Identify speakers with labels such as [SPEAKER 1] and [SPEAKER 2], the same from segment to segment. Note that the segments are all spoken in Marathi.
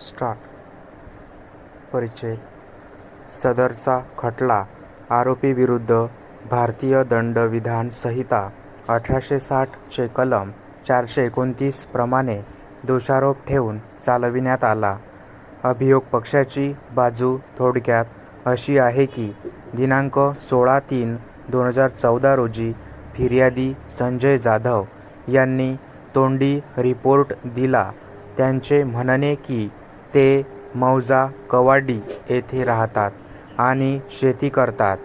[SPEAKER 1] स्टार्ट. परिच्छेद. सदरचा खटला. आरोपीविरुद्ध भारतीय दंडविधान संहिता अठराशे साठचे कलम चारशे एकोणतीस प्रमाणे दोषारोप ठेवून चालविण्यात आला. अभियोग पक्षाची बाजू थोडक्यात अशी आहे की दिनांक सोळा तीन दोन हजार चौदा रोजी फिर्यादी संजय जाधव यांनी तोंडी रिपोर्ट दिला. त्यांचे म्हणणे की ते मौजा कवाडी येथे राहतात आणि शेती करतात.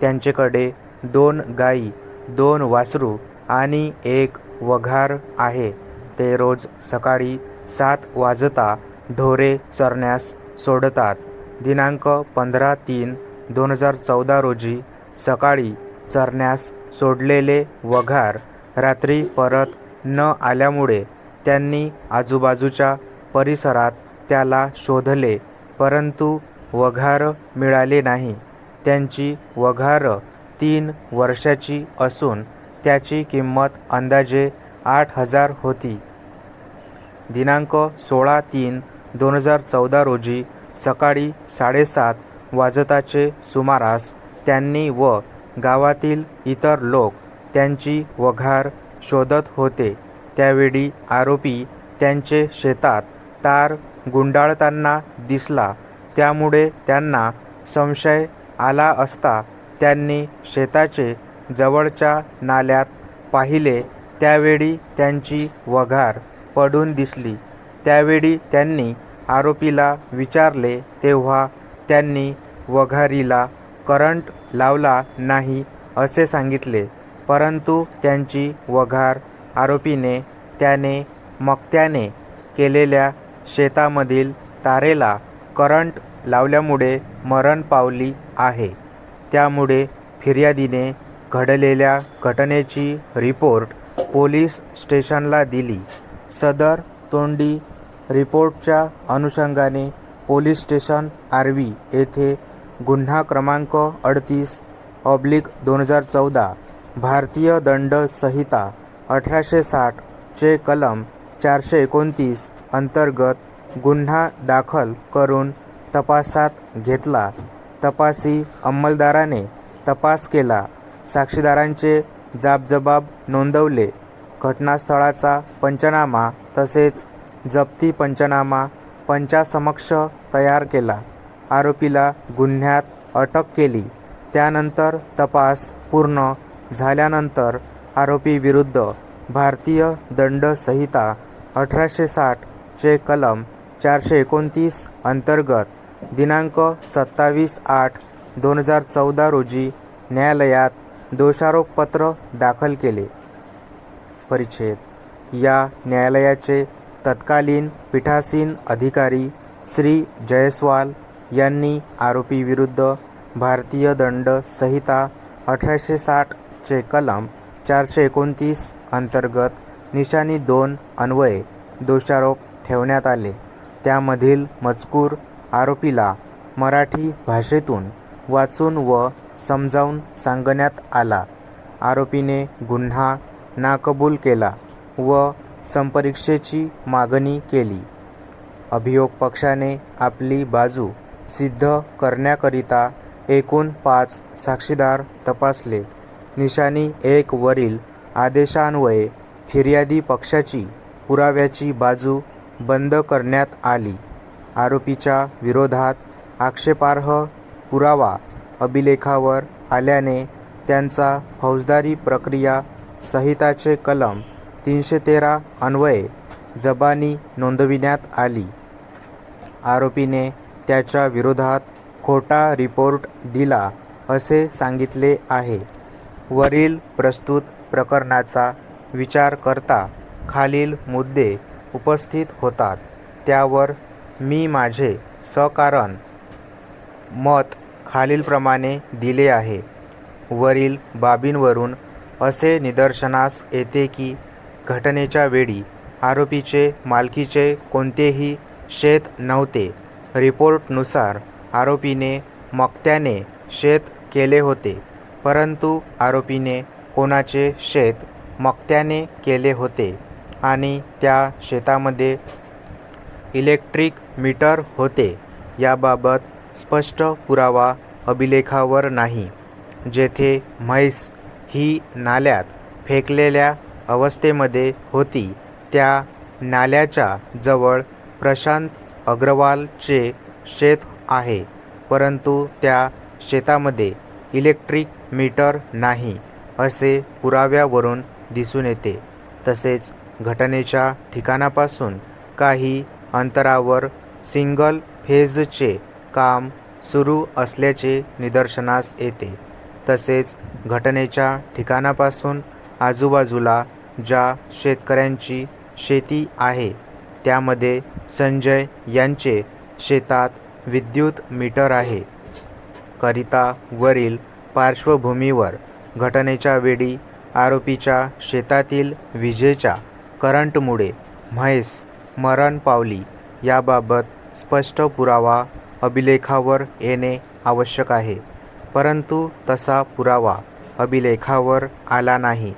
[SPEAKER 1] त्यांच्याकडे दोन गाई दोन वासरू आणि एक वघार आहे. ते रोज सकाळी सात वाजता ढोरे चरण्यास सोडतात. दिनांक पंधरा तीन दोन हजार चौदा रोजी सकाळी चरण्यास सोडलेले वघार रात्री परत न आल्यामुळे त्यांनी आजूबाजूच्या परिसरात त्याला शोधले परंतु वघार मिळाले नाही. त्यांची वघार तीन वर्षाची असून त्याची किंमत अंदाजे आठ हजार होती. दिनांक सोळा तीन दोन हजार चौदा रोजी सकाळी साडेसात वाजताचे सुमारास त्यांनी व गावातील इतर लोक त्यांची वघार शोधत होते. त्यावेळी आरोपी त्यांचे शेतात तार गुंडाळताना दिसला. त्यामुळे त्यांना संशय आला असता त्यांनी शेताचे जवळच्या नाल्यात पाहिले. त्यावेळी त्यांची वघार पडून दिसली. त्यावेळी त्यांनी आरोपीला विचारले तेव्हा त्यांनी वघारीला करंट लावला नाही असे सांगितले. परंतु त्यांची वघार आरोपीने त्याने मक्त्याने केलेल्या शेतामधील तारेला करंट लावल्यामुळे मरण पावली आहे. त्यामुळे फिर्यादीने घडलेल्या घटनेची रिपोर्ट पोलीस स्टेशनला दिली. सदर तोंडी रिपोर्टच्या अनुषंगाने पोलीस स्टेशन आर्वी येथे गुन्हा क्रमांक अडतीस ऑब्लिक दोन हजार चौदा भारतीय दंड संहिता अठराशे साठचे कलम चारशे एकोणतीस अंतर्गत गुन्हा दाखल करून तपासात घेतला. तपासी अंमलदाराने तपास केला. साक्षीदारांचे जाबजबाब नोंदवले. घटनास्थळाचा पंचनामा तसेच जप्ती पंचनामा पंचासमक्ष तयार केला. आरोपीला गुन्ह्यात अटक केली. त्यानंतर तपास पूर्ण झाल्यानंतर आरोपीविरुद्ध भारतीय दंड संहिता अठराशे साठचे कलम चारशे एकोणतीस अंतर्गत दिनांक सत्तावीस आठ दोन हजार चौदा रोजी न्यायालयात दोषारोपपत्र दाखल केले. परिच्छेद. या न्यायालयाचे तत्कालीन पीठासीन अधिकारी श्री जयस्वाल यांनी आरोपीविरुद्ध भारतीय दंड संहिता अठराशे साठचे कलम चारशे एकोणतीस अंतर्गत निशाणी दोन अन्वये दोषारोप ठेवण्यात आले. त्यामधील मजकूर आरोपीला मराठी भाषेतून वाचून व समजावून सांगण्यात आला. आरोपीने गुन्हा नाकबूल केला व संपरीक्षेची मागणी केली. अभियोग पक्षाने आपली बाजू सिद्ध करण्याकरिता एकूण पाच साक्षीदार तपासले. निशाणी एकवरील आदेशान्वये फिर्यादी पक्षाची पुराव्याची बाजू बंद करण्यात आली. आरोपीच्या विरोधात आक्षेपार्ह पुरावा अभिलेखावर आल्याने त्यांचा फौजदारी प्रक्रिया संहिताचे कलम तीनशे तेरा अन्वये जबानी नोंदविण्यात आली. आरोपीने त्याच्या विरोधात खोटा रिपोर्ट दिला असे सांगितले आहे. वरील प्रस्तुत प्रकरणाचा विचार करता खालील मुद्दे उपस्थित होतात. त्यावर मी माझे सकारण मत खालीलप्रमाणे दिले आहे. वरील बाबींवरून असे निदर्शनास येते की घटनेच्या वेळी आरोपीचे मालकीचे कोणतेही शेत नव्हते. रिपोर्टनुसार आरोपीने मक्त्याने शेत केले होते परंतु आरोपीने कोणाचे शेत मक्त्याने केले होते आणि त्या शेतामध्ये इलेक्ट्रिक मीटर होते. याबाबत स्पष्ट पुरावा अभिलेखावर नाही. जेथे म्हैस ही नाल्यात फेकलेल्या अवस्थेमध्ये होती त्या नाल्याच्या जवळ प्रशांत अग्रवालचे शेत आहे परंतु त्या शेतामध्ये इलेक्ट्रिक मीटर नाही असे पुराव्यावरून दिसून येते. तसेच घटनेच्या ठिकाणापासून काही अंतरावर सिंगल फेजचे काम सुरू असल्याचे निदर्शनास येते. तसेच घटनेच्या ठिकाणापासून आजूबाजूला ज्या शेतकऱ्यांची शेती आहे त्यामध्ये संजय यांचे शेतात विद्युत मीटर आहे. करिता वरील पार्श्वभूमीवर घटनेच्या वेळी आरोपीच्या शेतातील विजेच्या करंटमुळे म्हैस मरण पावली याबाबत स्पष्ट पुरावा अभिलेखावर येणे आवश्यक आहे. परंतु तसा पुरावा अभिलेखावर आला नाही.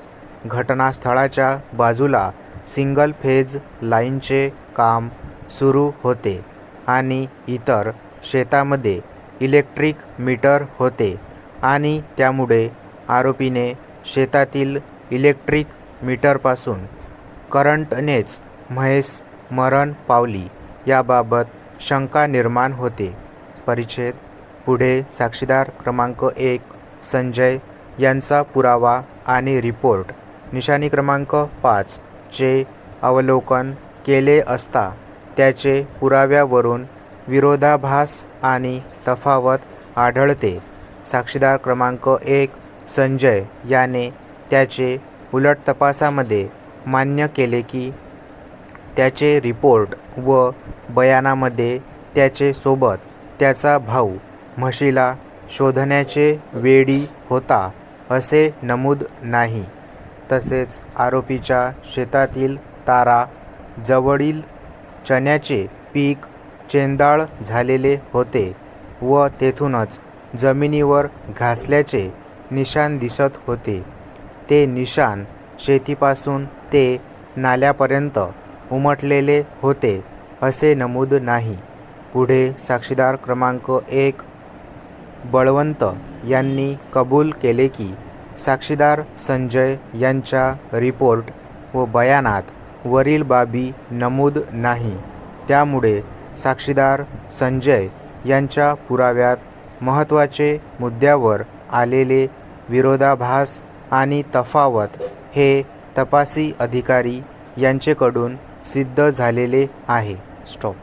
[SPEAKER 1] घटनास्थळाच्या बाजूला सिंगल फेज लाईनचे काम सुरू होते आणि इतर शेतामध्ये इलेक्ट्रिक मीटर होते आणि त्यामुळे आरोपीने शेतातील इलेक्ट्रिक मीटरपासून करंटनेच म्हैस मरण पावली याबाबत शंका निर्माण होते. परिच्छेद पुढे साक्षीदार क्रमांक एक संजय यांचा पुरावा आणि रिपोर्ट. निशाणी क्रमांक पाच चे अवलोकन केले असता त्याचे पुराव्यावरून विरोधाभास आणि तफावत आढळते. साक्षीदार क्रमांक एक संजय याने त्याचे उलट तपासामध्ये मान्य केले की त्याचे रिपोर्ट व बयानामध्ये त्याचे सोबत त्याचा भाऊ म्हशीला शोधण्याचे वेळी होता असे नमूद नाही. तसेच आरोपीच्या शेतातील तारा जवळील चण्याचे पीक चेंदाळ झालेले होते व तेथूनच जमिनीवर घासल्याचे निशाण दिसत होते. ते निशाण शेतीपासून ते नाल्यापर्यंत उमटलेले होते असे नमूद नाही. पुढे साक्षीदार क्रमांक एक बळवंत यांनी कबूल केले की साक्षीदार संजय यांच्या रिपोर्ट व बयानात वरील बाबी नमूद नाही. त्यामुळे साक्षीदार संजय यांच्या पुराव्यात महत्त्वाचे मुद्द्यावर आलेले विरोधाभास आणि तफावत हे तपासी अधिकारी यांचेकडून सिद्ध झालेले आहे. स्टॉप.